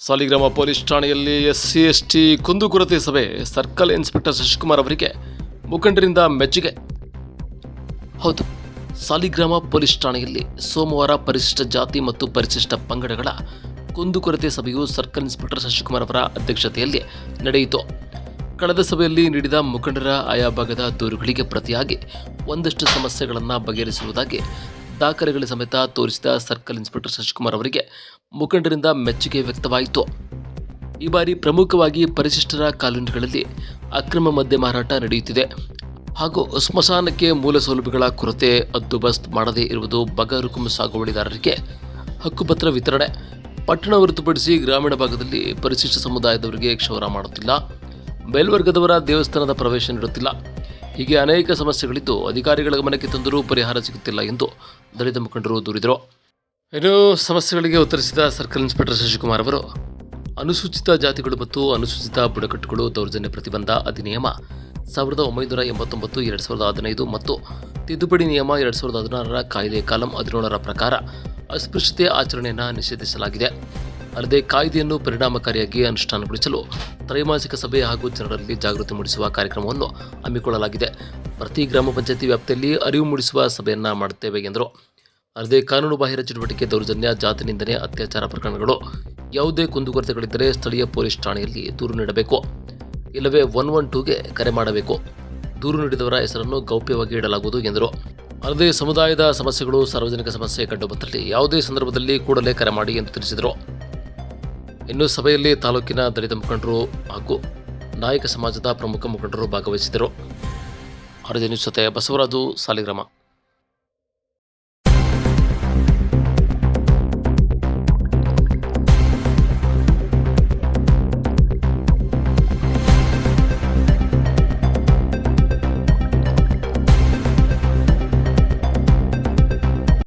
Saligrama police ಠಾಣೆಯಲ್ಲಿ S C S T ಕುಂದುಕೊರತೆ ಸಭೆ ಸರ್ಕಲ್ ಇನ್ಸ್ಪೆಕ್ಟರ್ ಶಶಿಕುಮಾರ್ ಅವರಿಗೆ ಮುಖಂಡರಿಂದ ಮೆಚ್ಚುಗೆ. ಹೌದು, ಸಾಲಿಗ್ರಾಮ ಪೊಲೀಸ್ ಠಾಣೆಯಲ್ಲಿ ಸೋಮವಾರ ಪರಿಶಿಷ್ಟ ಜಾತಿ ಮತ್ತು ಪರಿಶಿಷ್ಟ ಪಂಗಡಗಳ ಕುಂದುಕೊರತೆ ಸಭೆಯು ಸರ್ಕಲ್ ಇನ್ಸ್ಪೆಕ್ಟರ್ ಶಶಿಕುಮಾರ್ ಅವರ ಅಧ್ಯಕ್ಷತೆಯಲ್ಲಿ ನಡೆಯಿತು. ಕಳೆದ ಸಭೆಯಲ್ಲಿ ನೀಡಿದ ಮುಖಂಡರ ಆಯಾ ಭಾಗದ ದೂರುಗಳಿಗೆ ಪ್ರತಿಯಾಗಿ ಒಂದಷ್ಟು ಸಮಸ್ಯೆಗಳನ್ನು ಬಗೆಹರಿಸುವುದಾಗಿ ದಾಖಲೆಗಳ ಸಮೇತ ತೋರಿಸಿದ ಸರ್ಕಲ್ ಇನ್ಸ್ಪೆಕ್ಟರ್ ಶಶಿಕುಮಾರ್ ಅವರಿಗೆ ಮುಖಂಡರಿಂದ ಮೆಚ್ಚುಗೆ ವ್ಯಕ್ತವಾಯಿತು. ಈ ಬಾರಿ ಪ್ರಮುಖವಾಗಿ ಪರಿಶಿಷ್ಟರ ಕಾಲೋನಿಗಳಲ್ಲಿ ಅಕ್ರಮ ಮದ್ಯ ಮಾರಾಟ ನಡೆಯುತ್ತಿದೆ. ಹಾಗೂ ಸ್ಮಶಾನಕ್ಕೆ ಮೂಲ ಸೌಲಭ್ಯಗಳ ಕೊರತೆ ಹದ್ದುಬಸ್ತ್ ಮಾಡದೇ ಇರುವುದು ಬಗರುಕುಮ ಸಾಗುವಳಿದಾರರಿಗೆ ಹಕ್ಕುಪತ್ರ ವಿತರಣೆ. ಪಟ್ಟಣ ಹೊರತುಪಡಿಸಿ ಗ್ರಾಮೀಣ ಭಾಗದಲ್ಲಿ ಪರಿಶಿಷ್ಟ ಸಮುದಾಯದವರಿಗೆ ಕ್ಷೌರ ಮಾಡುತ್ತಿಲ್ಲ. ಮೇಲ್ವರ್ಗದವರ ದೇವಸ್ಥಾನದ ಪ್ರವೇಶ ನೀಡುತ್ತಿಲ್ಲ. ಹೀಗೆ ಅನೇಕ ಸಮಸ್ಯೆಗಳಿದ್ದು ಅಧಿಕಾರಿಗಳ ಗಮನಕ್ಕೆ ತಂದರೂ ಪರಿಹಾರ ಸಿಗುತ್ತಿಲ್ಲ ಎಂದು ದಲಿತ ಮುಖಂಡರು ದೂರಿದರು. ಇನ್ನು ಸಮಸ್ಯೆಗಳಿಗೆ ಉತ್ತರಿಸಿದ ಸರ್ಕಲ್ ಇನ್ಸ್ಪೆಕ್ಟರ್ ಶಶಿಕುಮಾರ್ ಅವರು, ಅನುಸೂಚಿತ ಜಾತಿಗಳು ಮತ್ತು ಅನುಸೂಚಿತ ಬುಡಕಟ್ಟುಗಳು ದೌರ್ಜನ್ಯ ಪ್ರತಿಬಂಧ ಅಧಿನಿಯಮ ಸಾವಿರದ ಒಂಬೈನೂರ ಎಂಬತ್ತೊಂಬತ್ತು, ಎರಡು ಸಾವಿರದ ಹದಿನೈದು ಮತ್ತು ತಿದ್ದುಪಡಿ ನಿಯಮ ಎರಡು ಸಾವಿರದ ಹದಿನಾರರ ಕಾಯ್ದೆ ಕಾಲಂ ಹದಿನೇಳರ ಪ್ರಕಾರ ಅಸ್ಪೃಶ್ಯತೆ ಆಚರಣೆಯನ್ನು ನಿಷೇಧಿಸಲಾಗಿದೆ. ಅಲ್ಲದೆ ಕಾಯ್ದೆಯನ್ನು ಪರಿಣಾಮಕಾರಿಯಾಗಿ ಅನುಷ್ಠಾನಗೊಳಿಸಲು ತ್ರೈಮಾಸಿಕ ಸಭೆ ಹಾಗೂ ಜನರಲ್ಲಿ ಜಾಗೃತಿ ಮೂಡಿಸುವ ಕಾರ್ಯಕ್ರಮವನ್ನು ಹಮ್ಮಿಕೊಳ್ಳಲಾಗಿದೆ. ಪ್ರತಿ ಗ್ರಾಮ ಪಂಚಾಯಿತಿ ವ್ಯಾಪ್ತಿಯಲ್ಲಿ ಅರಿವು ಮೂಡಿಸುವ ಸಭೆಯನ್ನು ಮಾಡುತ್ತೇವೆ ಎಂದರು. ಅಲ್ಲದೆ ಕಾನೂನು ಬಾಹಿರ ಚಟುವಟಿಕೆ ದೌರ್ಜನ್ಯ, ಜಾತಿ ನಿಂದನೆ, ಅತ್ಯಾಚಾರ ಪ್ರಕರಣಗಳು ಯಾವುದೇ ಕುಂದುಕೊರತೆಗಳಿದ್ದರೆ ಸ್ಥಳೀಯ ಪೊಲೀಸ್ ಠಾಣೆಯಲ್ಲಿ ದೂರು ನೀಡಬೇಕು. ಇಲ್ಲವೇ ಒನ್ ಒನ್ ಟೂಗೆ ಕರೆ ಮಾಡಬೇಕು. ದೂರು ನೀಡಿದವರ ಹೆಸರನ್ನು ಗೌಪ್ಯವಾಗಿ ಇಡಲಾಗುವುದು ಎಂದರು. ಅಲ್ಲದೆ ಸಮುದಾಯದ ಸಮಸ್ಯೆಗಳು ಸಾರ್ವಜನಿಕ ಸಮಸ್ಯೆ ಕಂಡುಬಂದಲ್ಲಿ ಯಾವುದೇ ಸಂದರ್ಭದಲ್ಲಿ ಕೂಡಲೇ ಕರೆ ಮಾಡಿ ಎಂದು ತಿಳಿಸಿದರು. ಇನ್ನು ಸಭೆಯಲ್ಲಿ ತಾಲೂಕಿನ ದಲಿತ ಮುಖಂಡರು ಹಾಗೂ ನಾಯಕ ಸಮಾಜದ ಪ್ರಮುಖ ಮುಖಂಡರು ಭಾಗವಹಿಸಿದರು ಆರ್ಜೆ ನ್ಯೂಸ್ ಜೊತೆ ಬಸವರಾಜು ಸಾಲಿಗ್ರಾಮ.